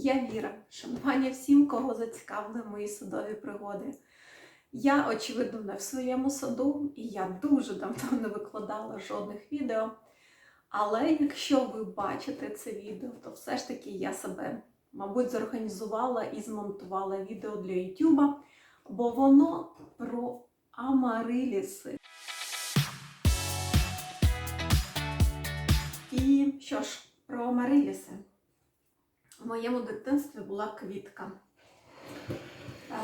Я Віра. Шанування всім, кого зацікавили мої садові пригоди. Я, очевидно, не в своєму саду, і я дуже давно не викладала жодних відео. Але якщо ви бачите це відео, то все ж таки я себе, мабуть, зорганізувала і змонтувала відео для YouTube, бо воно про амариліси. І що ж, про амариліси. В моєму дитинстві була квітка, е,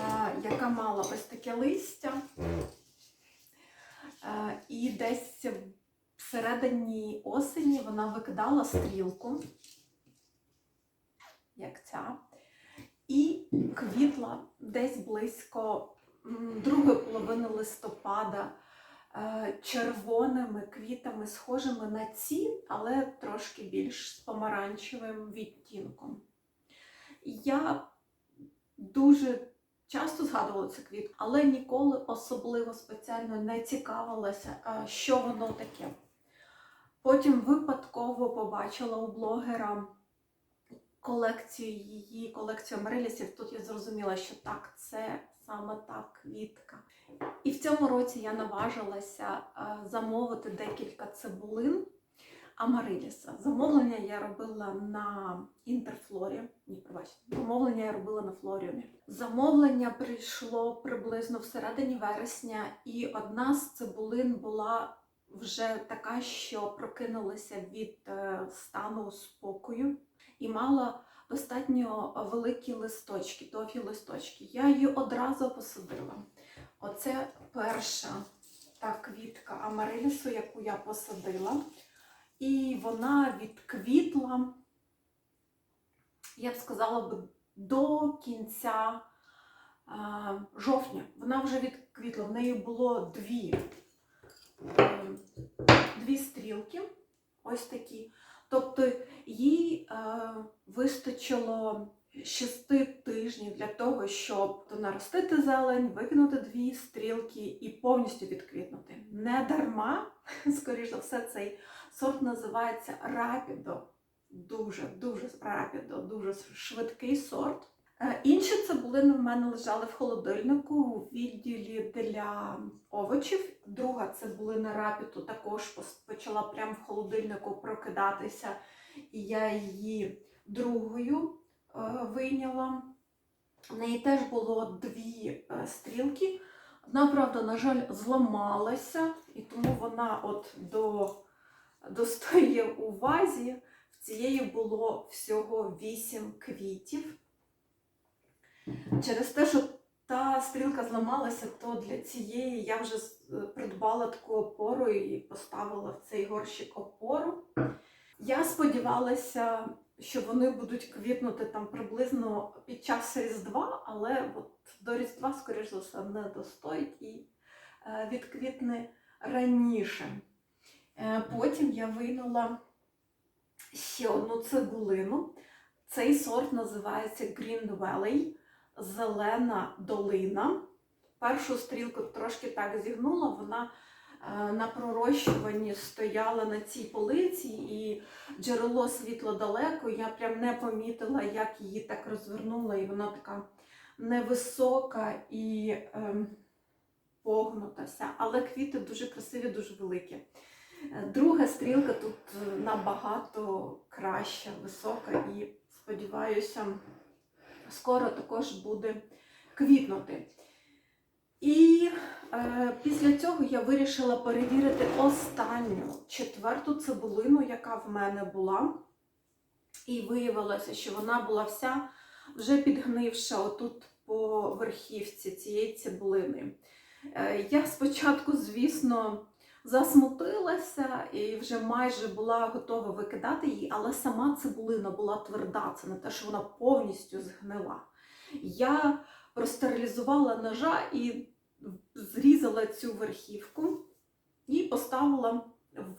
яка мала ось таке листя. Е, І десь всередині осені вона викидала стрілку, як ця, і квітла десь близько другої половини листопада червоними квітами, схожими на ці, але трошки більш з помаранчевим відтінком. Я дуже часто згадувала цю квітку, але ніколи особливо спеціально не цікавилася, що воно таке. Потім випадково побачила у блогера колекцію її, колекцію амарилісів. Тут я зрозуміла, що так, це саме та квітка. І в цьому році я наважилася е, замовити декілька цибулин Амариліса. Замовлення я робила на Інтерфлорі. Ні, пробачте, замовлення я робила на Флоріумі. Замовлення прийшло приблизно всередині вересня, і одна з цибулин була вже така, що прокинулася від е, стану спокою і мала достатньо великі листочки, довгі листочки. Я її одразу посадила. Оце перша та квітка амарилісу, яку я посадила. І вона відквітла, я б сказала би, до кінця е, жовтня. Вона вже відквітла. В неї було дві, е, дві стрілки, ось такі. Тобто їй е, вистачило шести тижнів для того, щоб наростити зелень, викинути дві стрілки і повністю відквітнути. Не дарма, скоріш за все, цей сорт називається Рапідо. Дуже, дуже рапідо, дуже швидкий сорт. Е, Інші цибулини в мене лежали в холодильнику у відділі для овочів. Друга цибулина рапіту також почала прямо в холодильнику прокидатися, і я її другою е, вийняла. В неї теж було дві е, стрілки. Одна, правда, на жаль, зламалася, і тому вона от до, достає у вазі. В цієї було всього 8 квітів. Через те, що та стрілка зламалася, то для цієї я вже придбала таку опору і поставила в цей горщик опору. Я сподівалася, що вони будуть квітнути там приблизно під час Різдва, але от до Різдва, скоріш за все, не достоїть і е, відквітне раніше. Е, Потім я вийняла ще одну цибулину. Цей сорт називається Green Valley, зелена долина. Першу стрілку трошки так зігнула, вона е, на пророщуванні стояла на цій полиці, і джерело світло далеко. Я прям не помітила, як її так розвернула, і вона така невисока і ем, погнутася. Але квіти дуже красиві, дуже великі. Е, Друга стрілка тут е, набагато краща, висока і сподіваюся, скоро також буде квітнути. І е, після цього я вирішила перевірити останню четверту цибулину, яка в мене була. І виявилося, що вона була вся вже підгнивша отут по верхівці цієї цибулини. Е, я спочатку, звісно, засмутилася і вже майже була готова викидати її, але сама цибулина була тверда, це не те, що вона повністю згнила. Я простерилізувала ножа і зрізала цю верхівку і поставила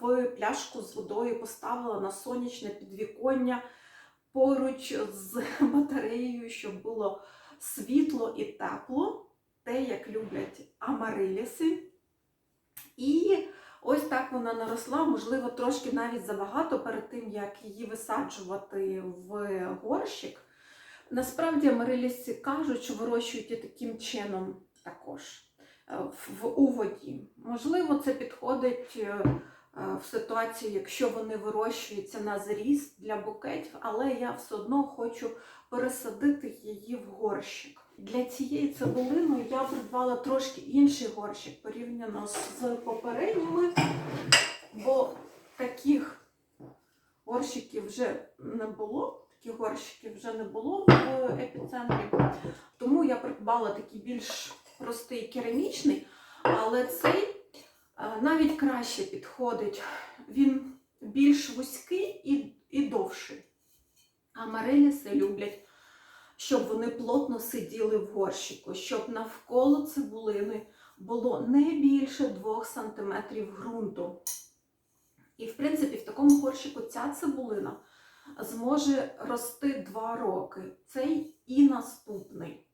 в пляшку з водою, поставила на сонячне підвіконня поруч з батареєю, щоб було світло і тепло, те, як люблять амариліси. І ось так вона наросла, можливо, трошки навіть забагато перед тим, як її висаджувати в горщик. Насправді амариліси кажуть, що вирощують і таким чином також е, в, у воді. Можливо, це підходить е, е, в ситуації, якщо вони вирощуються на зріст для букетів, але я все одно хочу пересадити її в горщик. Для цієї цибулини я придбала трошки інший горщик порівняно з попередніми, бо таких горщиків вже не було. Таких горщиків вже не було в епіцентрі. Тому я придбала такий більш простий керамічний, але цей е, навіть краще підходить. Він більш вузький і, і довший. Амареліси люблять, щоб вони плотно сиділи в горщику, щоб навколо цибулини було не більше 2 см ґрунту. І, в принципі, в такому горщику ця цибулина зможе рости 2 роки. Цей і наступний.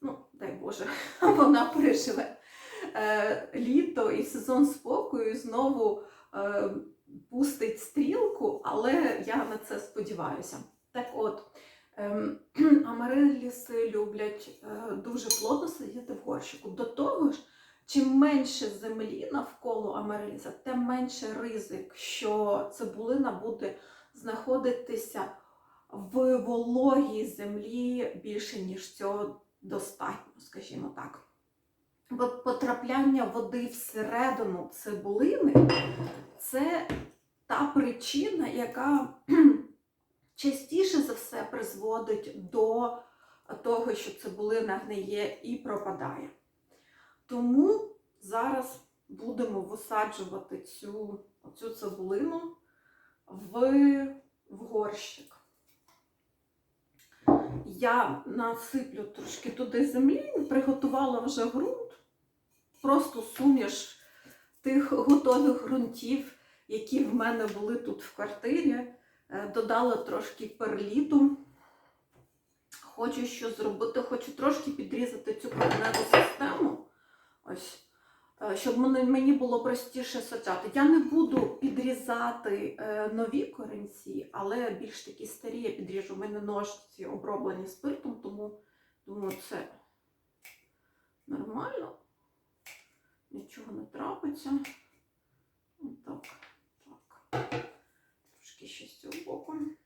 Ну, дай Боже, вона переживе е, літо і сезон спокою і знову е, пустить стрілку, але я на це сподіваюся. Так от, амариліси люблять е, дуже плотно сидіти в горщику. До того ж, чим менше землі навколо амариліса, тим менше ризик, що цибулина буде знаходитися в вологій землі більше, ніж цього достатньо, скажімо так. Бо потрапляння води всередину цибулини це та причина, яка частіше за все призводить до того, що цибулина гниє і пропадає. Тому зараз будемо висаджувати цю, цю цибулину в, в горщик. Я насиплю трошки туди землі, приготувала вже ґрунт, просто суміш тих готових ґрунтів, які в мене були тут в квартирі. Е, Додала трошки перліту. Хочу що зробити, хочу трошки підрізати цю кореневу систему. Ось. Е, Щоб мені було простіше саджати. Я не буду підрізати е, нові коренці, але більш такі старі я підріжу. У мене ножці оброблені спиртом, тому думаю, це нормально. Нічого не трапиться. Отак. Ще з.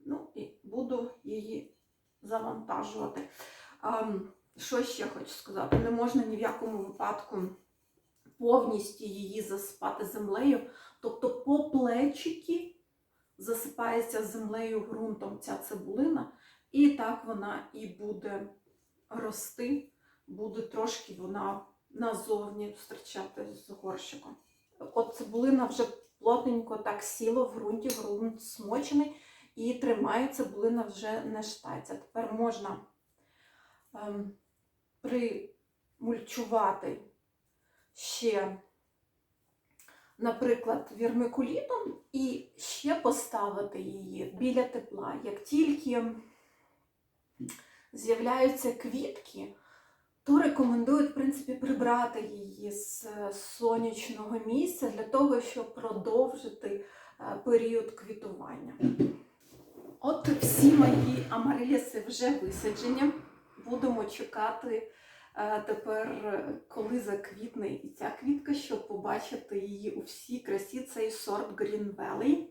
Ну і буду її завантажувати. Ам, що ще хочу сказати? Не можна ні в якому випадку повністю її засипати землею. Тобто по плечики засипається землею ґрунтом ця цибулина, і так вона і буде рости, буде трошки вона назовні зустрічати з горщиком. От цибулина вже плотненько так сіла в ґрунті, ґрунт смочений, і тримає цибулина вже не штається. Тепер можна ем, примульчувати ще, наприклад, вірмикулітом і ще поставити її біля тепла. Як тільки з'являються квітки, то рекомендують, в принципі, прибрати її з е, сонячного місця для того, щоб продовжити е, період квітування. От всі мої амариліси вже висаджені. Будемо чекати е, тепер, коли заквітне і ця квітка, щоб побачити її у всій красі. Цей сорт Green Valley.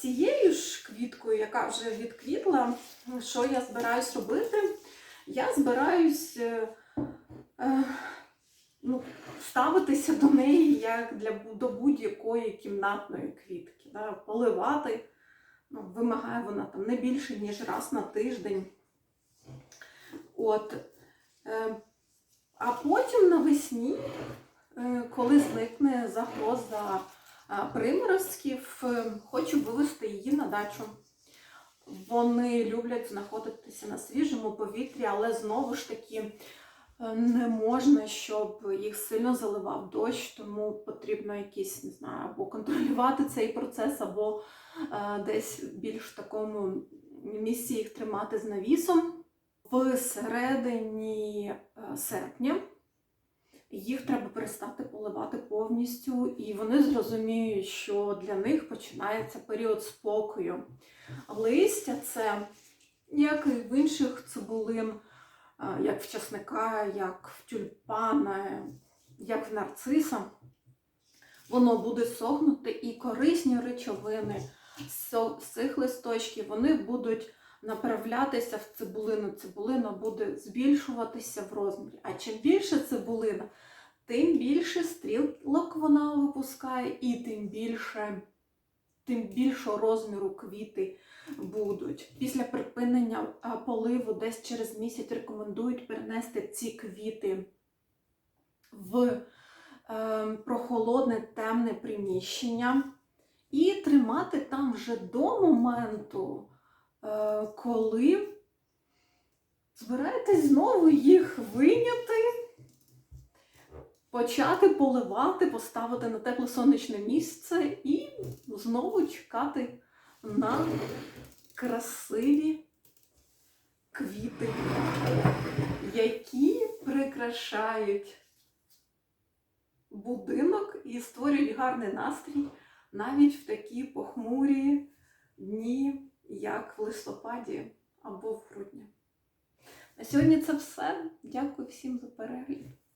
Цією ж квіткою, яка вже відквітла, що я збираюсь робити? Я збираюсь е, е, ну, ставитися до неї як для, до будь-якої кімнатної квітки. Да? Поливати. Ну, вимагає вона там не більше, ніж раз на тиждень. От. Е, а потім навесні, е, коли зникне загроза е, приморозків, е, хочу вивезти її на дачу. Вони люблять знаходитися на свіжому повітрі, але знову ж таки е, не можна, щоб їх сильно заливав дощ, тому потрібно якісь, не знаю, або контролювати цей процес, або е, десь більш такому місці їх тримати з навісом. В середині е, серпня їх треба перестати поливати повністю, і вони зрозуміють, що для них починається період спокою. Листя це, як і в інших цибулин, як в часника, як в тюльпана, як в нарциса, воно буде сохнути і корисні речовини з цих листочків вони будуть направлятися в цибулину. Цибулина буде збільшуватися в розмірі. А чим більше цибулина, тим більше стрілок вона випускає, і тим більше, тим більшого розміру квіти будуть. Після припинення поливу десь через місяць рекомендують перенести ці квіти в е, прохолодне темне приміщення і тримати там вже до моменту, коли збираєтесь знову їх вийняти, почати поливати, поставити на тепле сонячне місце і знову чекати на красиві квіти, які прикрашають будинок і створюють гарний настрій навіть в такі похмурі дні, як в листопаді або в грудні. На сьогодні це все. Дякую всім за перегляд.